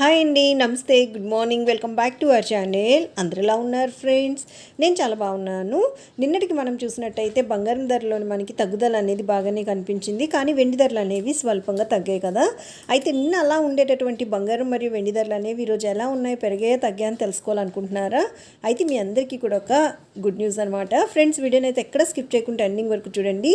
Hi అండి నమస్తే good morning welcome back to our channel. అందరు ఎలా ఉన్నారు ఫ్రెండ్స్? నేను చాలా బాగున్నాను. నిన్నటికి మనం చూసినట్టయితే బంగారం ధరలో మనకి తగ్గుదల అనేది బాగానే కనిపించింది. కానీ వెండి ధరలు అనేవి స్వల్పంగా తగ్గాయి కదా. అయితే నిన్న అలా ఉండేటటువంటి బంగారం మరియు వెండి ధరలు అనేవి ఈరోజు ఎలా ఉన్నాయో పెరిగాయో తగ్గాయని తెలుసుకోవాలనుకుంటున్నారా? అయితే మీ అందరికీ కూడా ఒక గుడ్ న్యూస్ అనమాట ఫ్రెండ్స్ వీడియోని అయితే ఎక్కడ స్కిప్ చేయకుండా ఎండింగ్ వరకు చూడండి.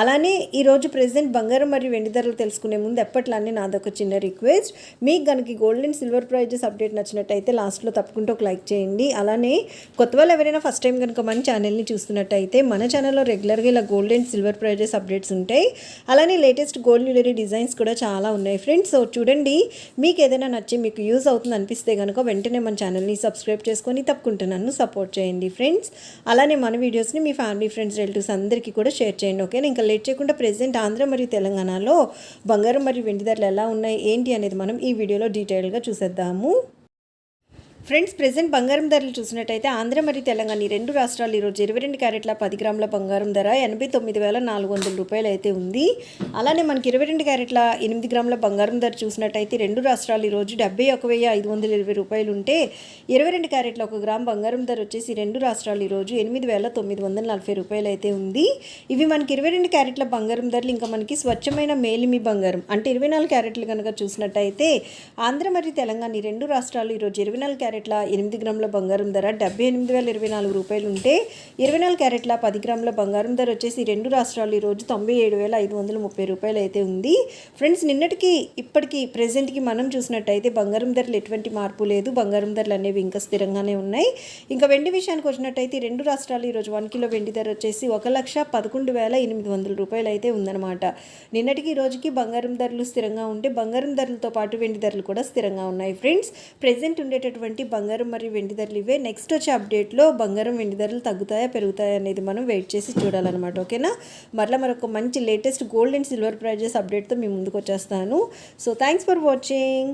అలానే ఈరోజు ప్రెసెంట్ బంగారం మరియు వెండి ధరలు తెలుసుకునే ముందు ఎప్పట్లానే నాదొక చిన్న రిక్వెస్ట్. మీకు కనుక gold and silver prizes update నచ్చినట్టయితే లాస్ట్లో తప్పకుండా ఒక లైక్ చేయండి. అలానే కొత్త వాళ్ళు ఎవరైనా ఫస్ట్ టైం కనుక మన ఛానల్ని చూస్తున్నట్టయితే మన ఛానల్లో రెగ్యులర్గా ఇలా gold and silver prizes updates ఉంటాయి. అలానే లేటెస్ట్ గోల్డ్ జ్యువెలరీ డిజైన్స్ కూడా చాలా ఉన్నాయి ఫ్రెండ్స్ సో చూడండి మీకు ఏదైనా నచ్చి మీకు యూజ్ అవుతుంది అనిపిస్తే కనుక వెంటనే మన ఛానల్ని సబ్స్క్రైబ్ చేసుకొని తప్పకుండా నన్ను సపోర్ట్ చేయండి ఫ్రెండ్స్ అలానే మన వీడియోస్ని మీ ఫ్యామిలీ ఫ్రెండ్స్ రిలేటివ్స్ అందరికీ కూడా షేర్ చేయండి ఓకే ఇంకా లేట్ చేయకుండా ప్రెసెంట్ ఆంధ్ర మరియు తెలంగాణలో బంగారం మరియు వెండి ధరలు ఎలా ఉన్నాయి ఏంటి అనేది మనం ఈ వీడియోలో డీటెయిల్గా చూసేద్దాము. ఫ్రెండ్స్ ప్రెసెంట్ బంగారం ధరలు చూసినట్టయితే ఆంధ్ర మరియు తెలంగాణ ఈ రెండు రాష్ట్రాలు ఈరోజు ఇరవై రెండు క్యారెట్ల పది గ్రాముల బంగారం ధర ఎనభై తొమ్మిది వేల నాలుగు వందల రూపాయలు అయితే ఉంది. అలానే మనకి ఇరవై రెండు క్యారెట్ల ఎనిమిది గ్రాముల బంగారం ధర చూసినట్టయితే రెండు రాష్ట్రాలు ఈరోజు డెబ్బై ఒక వెయ్యి ఐదు వందల ఇరవై రూపాయలు ఉంటే ఇరవై రెండు క్యారెట్ల ఒక గ్రామ్ బంగారం ధర వచ్చేసి రెండు రాష్ట్రాలు ఈరోజు ఎనిమిది వేల తొమ్మిది వందల నలభై రూపాయలు అయితే ఉంది. ఇవి మనకి ఇరవై రెండు క్యారెట్ల బంగారం ధరలు ఇంకా మనకి స్వచ్ఛమైన మేలిమి బంగారం అంటే ఇరవై నాలుగు క్యారెట్లు కనుక చూసినట్టయితే ఆంధ్ర మరియు తెలంగాణ ఈ రెండు రాష్ట్రాలు ఈరోజు ఇరవై నాలుగు క్యారెట్ల ఎనిమిది గ్రాముల బంగారం ధర డెబ్బై ఎనిమిది వేల ఇరవై నాలుగు రూపాయలు ఉంటే ఇరవై నాలుగు క్యారెట్ల పది గ్రాముల బంగారం ధర వచ్చేసి రెండు రాష్ట్రాలు ఈరోజు తొంభై ఏడు వేల ఐదు వందల ముప్పై రూపాయలు అయితే ఉంది. ఫ్రెండ్స్ నిన్నటికి ఇప్పటికి ప్రజెంట్కి మనం చూసినట్టయితే బంగారం ధరలు ఎటువంటి మార్పు లేదు. బంగారం ధరలు అనేవి ఇంకా స్థిరంగానే ఉన్నాయి. ఇంకా వెండి విషయానికి వచ్చినట్టయితే రెండు రాష్ట్రాలు ఈరోజు వన్ కిలో వెండి ధర వచ్చేసి ఒక లక్ష పదకొండు వేల ఎనిమిది వందల రూపాయలు అయితే ఉందన్నమాట. నిన్నటికి ఈ రోజుకి బంగారం ధరలు స్థిరంగా ఉంటే బంగారం ధరలతో పాటు వెండి ధరలు కూడా స్థిరంగా ఉన్నాయి. ఫ్రెండ్స్ ప్రెసెంట్ ఉండేటటువంటి బంగారం మరియు వెండి ధరలు ఇవే. నెక్స్ట్ వచ్చే అప్డేట్లో బంగారం వెండి ధరలు తగ్గుతాయా పెరుగుతాయా అనేది మనం వెయిట్ చేసి చూడాలన్నమాట. ఓకేనా మరలా మరొక మంచి latest gold and silver prizes అప్డేట్తో మీ ముందుకు వచ్చేస్తాను. So thanks for watching